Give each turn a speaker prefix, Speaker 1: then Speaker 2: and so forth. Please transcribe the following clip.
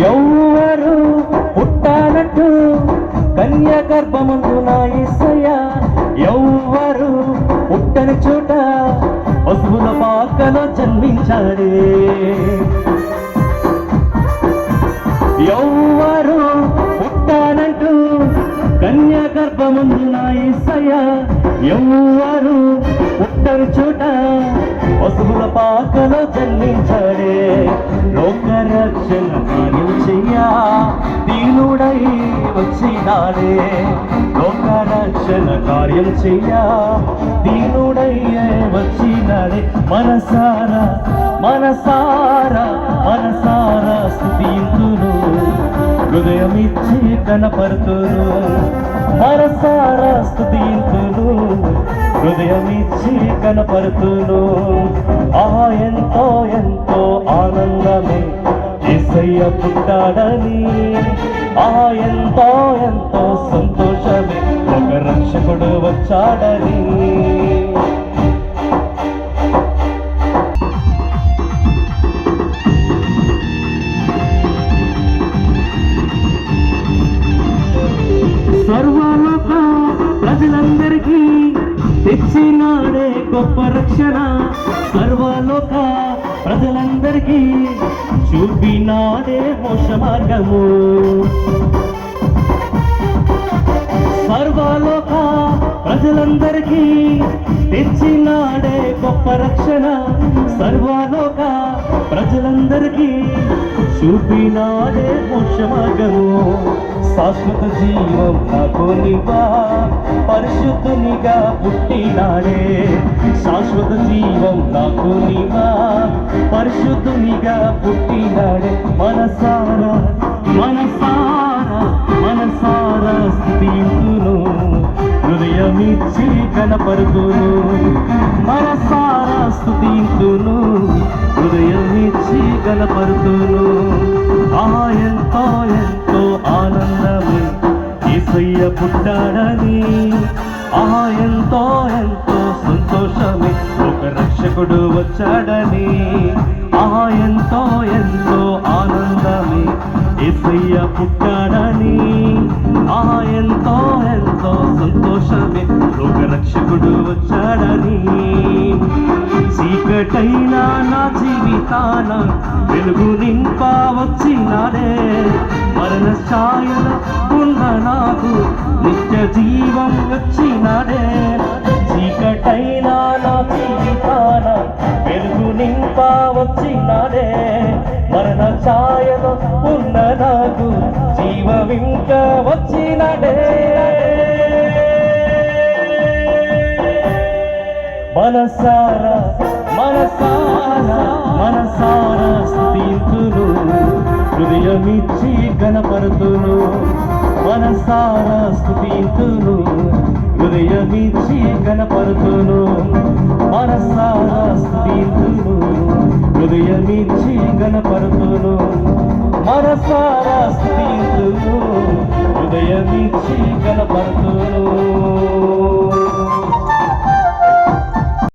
Speaker 1: ఎవ్వరు పుట్టాలంటూ కన్య గర్భముందు నా ఈసయ ఎవ్వరు పుట్టని చోట పశువుల పాకలో జన్మించాడే. ఎవ్వరు పుట్టానంటూ కన్య గర్భముందు ఈసయ ఎవ్వరు పుట్టని చోట పశువుల పాకలో జన్మించాడే. లోకరక్షణ రక్షణ దీనుడై వచ్చినాడే లోక రక్షణ కార్యం చెయ్యా దీనుడయ్యే వచ్చినాడే మనసారా మనసారా మనసారా స్థుతింతును. హృదయమిచ్చి కనపరుతును మనసారా స్థుతింతును. హృదయమిచ్చి కనపడుతును. ఆ ఎంతో ఎంతో ఆనందమే. ఏసయ్య పుట్టాడని. ఆ ఎంతో ఎంతో సంతోషమే ఒక రక్షకుడు వచ్చాడని. సర్వలోక ప్రజలందరికీ తెచ్చినాడే గొప్ప రక్షణ. సర్వలోక ప్రజలందరికీ చూపినాడే మోక్ష మార్గము సర్వలోకా ప్రజలందరికీ తెచ్చినాడే గొప్ప రక్షణ. సర్వాలోక ప్రజలందరికీ చూపినాడే మోక్ష శాశ్వత జీవం నాకు నివా. పరిశుద్ధునిగా పుట్టినాడే. శాశ్వత జీవం నాకు నివా. పరిశుద్ధునిగా పుట్టినాడే. మనసార హృదయమిచ్చి కనపరుతును మనసారా స్థుతింతును హృదయమిచ్చి కనపరుతును ఆ ఎంతో ఎంతో ఆనందమే ఈసయ్య పుట్టాడని ఆ ఎంతో ఎంతో సంతోషమే ఒక రక్షకుడు వచ్చాడని. ఏసయ్య పుట్టాడని. ఆ ఎంతో ఎంతో సంతోషమే. రోగ రక్షకుడు వచ్చాడని. చీకటైనా నా జీవితాన వెలుగు నింప వచ్చినాడే. మరణ ఛాయల ఉన్న నాకు నిత్య జీవం వచ్చినాడే. చీకటైనా జీవమింక వచ్చినడే. మనసారా మనసారా మనసారా స్థితింతును హృదయమిచ్చి గణపరుతును. మనసారా స్థుతింతును హృదయమిచ్చి గణపరుతును. మనసారా స్థితులు హృదయమిచ్చి గణపరుతును. మనసారా స్థుతింతును హృదయమిచ్చి